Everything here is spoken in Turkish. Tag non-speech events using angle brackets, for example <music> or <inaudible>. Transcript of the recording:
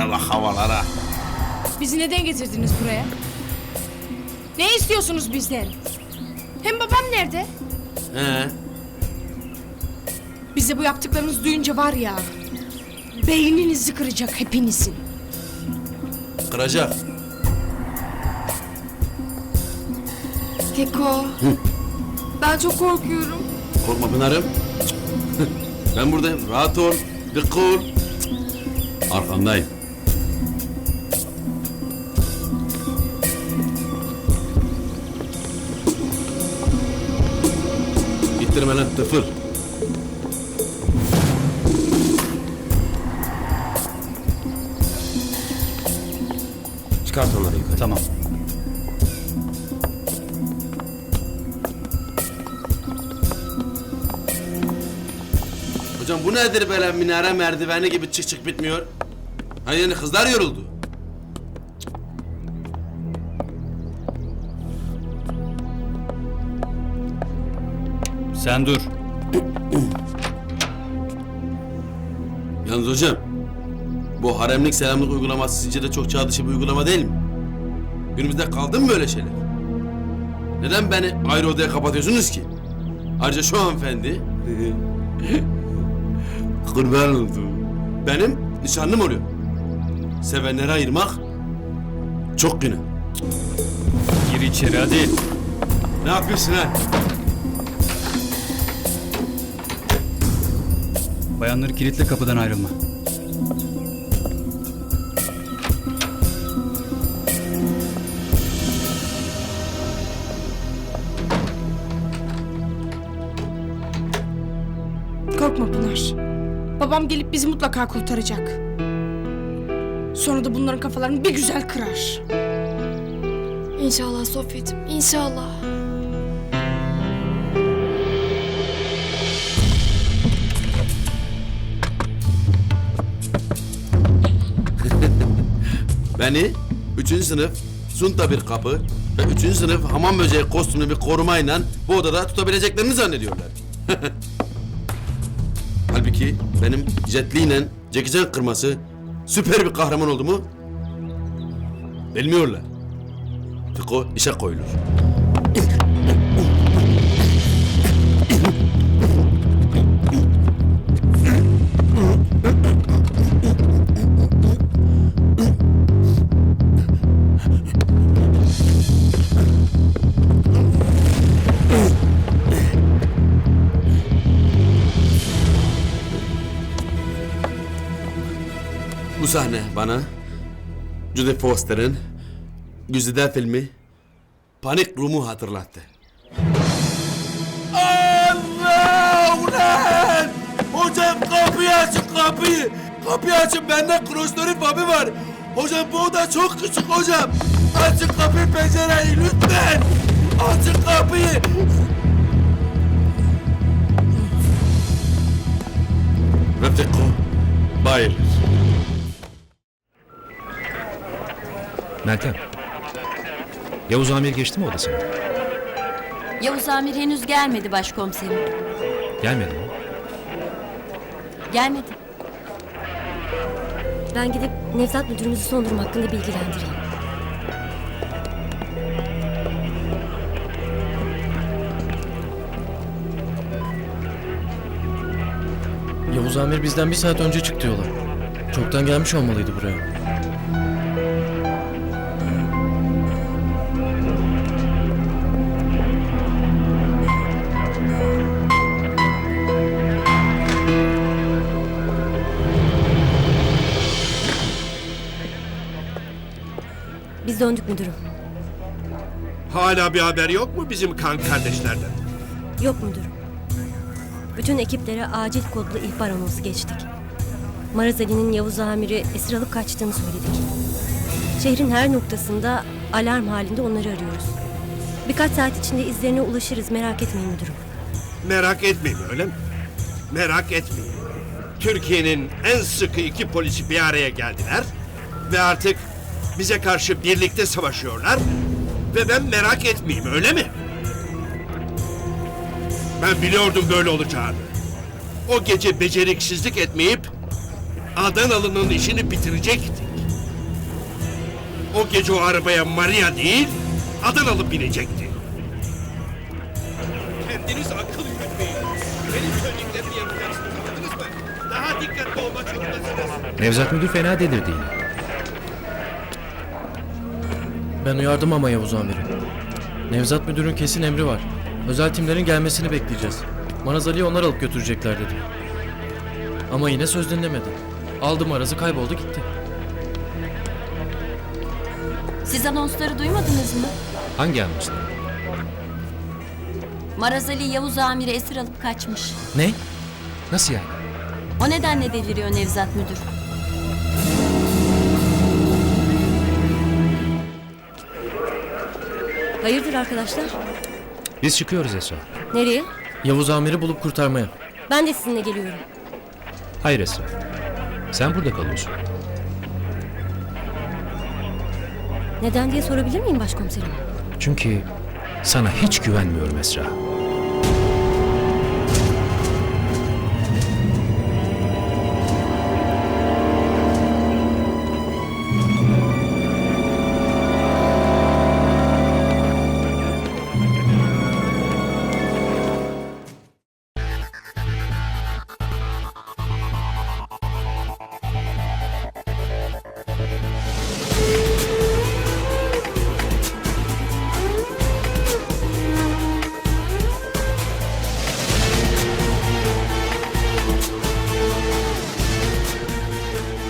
havalara bak havalara. Bizi neden getirdiniz buraya? Ne istiyorsunuz bizden? Hem babam nerede? He. Bize bu yaptıklarınızı duyunca var ya... Beyninizi kıracak hepinizin. Kıracak. Keko. Ben çok korkuyorum. Korkma Pınar'ım. ben buradayım. Rahat ol. Dikkat ol. Arkandayım. Lan tıfır. Çıkart onları yukarı. Tamam. Hocam bu nedir böyle minare merdiveni gibi çık çık bitmiyor? Hani yani kızlar yoruldu. Sen dur. Yalnız hocam, bu haremlik selamlık uygulaması sizce de çok çağ dışı bir uygulama değil mi? Günümüzde kaldı mı böyle şeyler? Neden beni ayrı odaya kapatıyorsunuz ki? Ayrıca şu hanımefendi... <laughs> Kurban oldu. Benim nişanlım oluyor. Sevenleri ayırmak çok günah. Gir içeri hadi. Ne yapıyorsun ha? Bayanları kilitle kapıdan ayrılma. Korkma Pınar. Babam gelip bizi mutlaka kurtaracak. Sonra da bunların kafalarını bir güzel kırar. İnşallah Sofya'cığım. İnşallah. Beni üçüncü sınıf sunta bir kapı ve üçüncü sınıf hamam böceği kostümlü bir korumayla bu odada tutabileceklerini zannediyorlar. <laughs> Halbuki benim Jackie Chan kırması süper bir kahraman oldu mu? Bilmiyorlar. Fiko işe koyulur. Sahne bana Judy Foster'ın Güzide filmi Panik Room'u hatırlattı. Allah ulan! Hocam kapıyı açın kapıyı! Kapıyı açın bende klostrofobi var. Hocam bu oda çok küçük hocam. Açın kapıyı pencereyi lütfen. Açın kapıyı. Ve Fiko bayılır. Meltem. Yavuz Amir geçti mi odasına? Yavuz Amir henüz gelmedi başkomiserim. Gelmedi mi? Gelmedi. Ben gidip Nevzat müdürümüzü son durum hakkında bilgilendireyim. Yavuz Amir bizden bir saat önce çıktı yola. Çoktan gelmiş olmalıydı buraya. Biz döndük müdürüm. Hala bir haber yok mu bizim kan kardeşlerden? Yok müdürüm. Bütün ekiplere acil kodlu ihbar anonsu geçtik. Maraz Ali'nin Yavuz Amir'i esir alıp kaçtığını söyledik. Şehrin her noktasında alarm halinde onları arıyoruz. Birkaç saat içinde izlerine ulaşırız merak etmeyin müdürüm. Merak etmeyin öyle mi? Merak etmeyin. Türkiye'nin en sıkı iki polisi bir araya geldiler ve artık bize karşı birlikte savaşıyorlar ve ben merak etmeyeyim öyle mi? Ben biliyordum böyle olacağını. O gece beceriksizlik etmeyip Adanalı'nın işini bitirecektik. o gece o arabaya Maria değil, Adanalı binecekti. Kendiniz akıl yürütmeyin. Benim söylediklerimi yapacaksınız anladınız mı? Daha dikkatli olmak zorundasınız. Nevzat Müdür fena delirdi yine. Ben uyardım ama Yavuz amiri. Nevzat müdürün kesin emri var. Özel timlerin gelmesini bekleyeceğiz. Maraz Ali'yi onlar alıp götürecekler dedi. Ama yine söz dinlemedi. Aldı Maraz'ı kayboldu gitti. Siz anonsları duymadınız mı? Hangi anlaştık? Marazali Yavuz Amir'i esir alıp kaçmış. Ne? Nasıl yani? O nedenle deliriyor Nevzat Müdür. Hayırdır arkadaşlar? Biz çıkıyoruz Esra. Nereye? Yavuz amiri bulup kurtarmaya. Ben de sizinle geliyorum. Hayır Esra. Sen burada kalıyorsun. Neden diye sorabilir miyim başkomiserim? Çünkü sana hiç güvenmiyorum Esra.